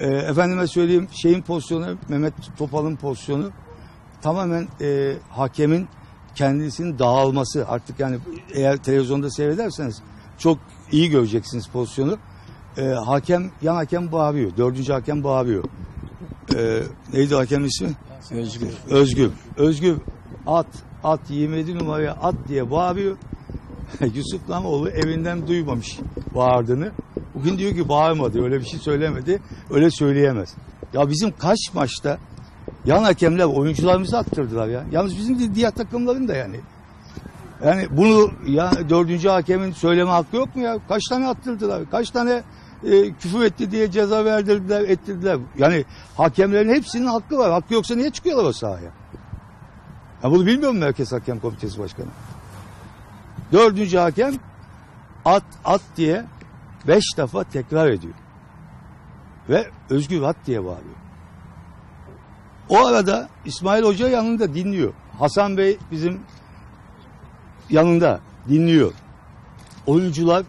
E, efendime söyleyeyim şeyin pozisyonu Mehmet Topal'ın pozisyonu tamamen e, hakemin kendisinin dağılması artık yani eğer televizyonda seyrederseniz çok iyi göreceksiniz pozisyonu. E, hakem yan hakem bağırıyor. Dördüncü hakem bağırıyor. E, neydi hakem ismi? Özgür. Özgür. Özgür at at 27 numaraya at diye bağırıyor. Yusuf Namoğlu evinden duymamış bağırdığını. Bugün diyor ki bağırmadı öyle bir şey söylemedi. Öyle söyleyemez. Ya bizim kaç maçta yan hakemler oyuncularımızı attırdılar ya. Yalnız bizim de diğer takımların da yani. Yani bunu ya dördüncü hakemin söyleme hakkı yok mu ya? Kaç tane attırdılar? Kaç tane e, küfür etti diye ceza verdirdiler, ettirdiler. Yani hakemlerin hepsinin hakkı var. Hakkı yoksa niye çıkıyorlar o sahaya? Ya bunu bilmiyor mu Merkez Hakem Komitesi Başkanı? Dördüncü hakem at at diye beş defa tekrar ediyor. Ve özgür at diye bağırıyor. O arada İsmail Hoca yanında dinliyor. Hasan Bey bizim yanında dinliyor. Oyuncular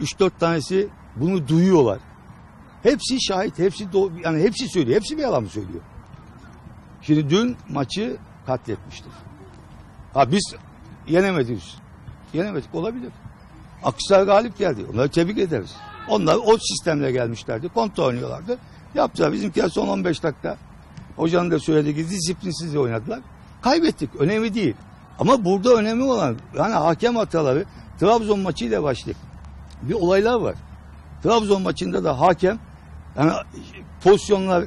3-4 tanesi bunu duyuyorlar. Hepsi şahit, hepsi yani hepsi söylüyor. Hepsi bir yalan söylüyor? Şimdi dün maçı katletmiştir. Ha biz yenemedik. Yenemedik olabilir. Akhisar galip geldi. Onları tebrik ederiz. Onlar o sistemle gelmişlerdi. Kontra oynuyorlardı. Yaptılar. Bizimkiler son 15 dakika hocanın da söylediği gibi disiplinsiz oynadılar. Kaybettik. Önemli değil. Ama burada önemli olan yani hakem hataları Trabzon maçıyla başlayıp bir olaylar var. Trabzon maçında da hakem yani pozisyonlar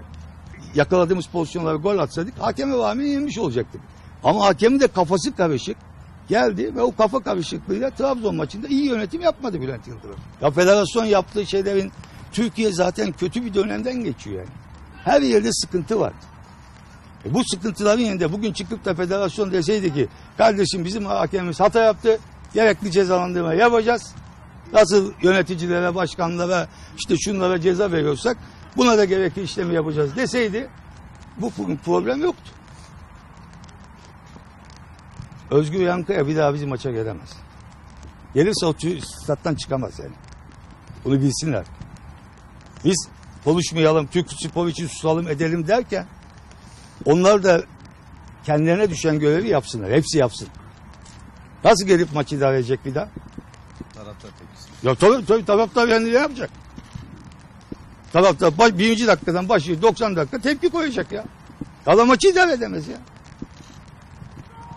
yakaladığımız pozisyonlara gol atsaydık hakeme rağmen yenmiş olacaktık. Ama hakemin de kafası karışık geldi ve o kafa karışıklığıyla Trabzon maçında iyi yönetim yapmadı Bülent Yıldırım. Ya federasyon yaptığı şeylerin Türkiye zaten kötü bir dönemden geçiyor yani. Her yerde sıkıntı var. E bu sıkıntıların yanında bugün çıkıp da federasyon deseydi ki kardeşim bizim hakemimiz hata yaptı gerekli cezalandırma yapacağız. Nasıl yöneticilere, başkanlara, işte şunlara ceza veriyorsak buna da gerekli işlemi yapacağız deseydi bu problem yoktu. Özgür Yankaya bir daha bizim maça gelemez. Gelirse o stat'tan çıkamaz yani. Bunu bilsinler. Biz konuşmayalım, Türk spor için susalım edelim derken onlar da kendilerine düşen görevi yapsınlar. Hepsi yapsın. Nasıl gelip maçı idare edecek bir daha? Taraftar tepkisi. Ya tabii, tabii taraftar yani ne yapacak? Taraftar baş, birinci dakikadan başlıyor 90 dakika tepki koyacak ya. Adam maçı idare edemez ya.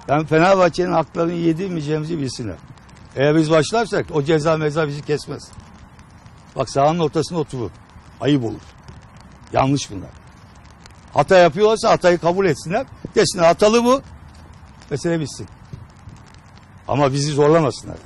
Yani Fenerbahçe'nin haklarını yedirmeyeceğimizi bilsinler. Eğer biz başlarsak o ceza meza bizi kesmez. Bak sahanın ortasına oturur. Ayıp olur. Yanlış bunlar. Hata yapıyorlarsa hatayı kabul etsinler. Desinler hatalı bu. Mesele bitsin. Ama bizi zorlamasınlar.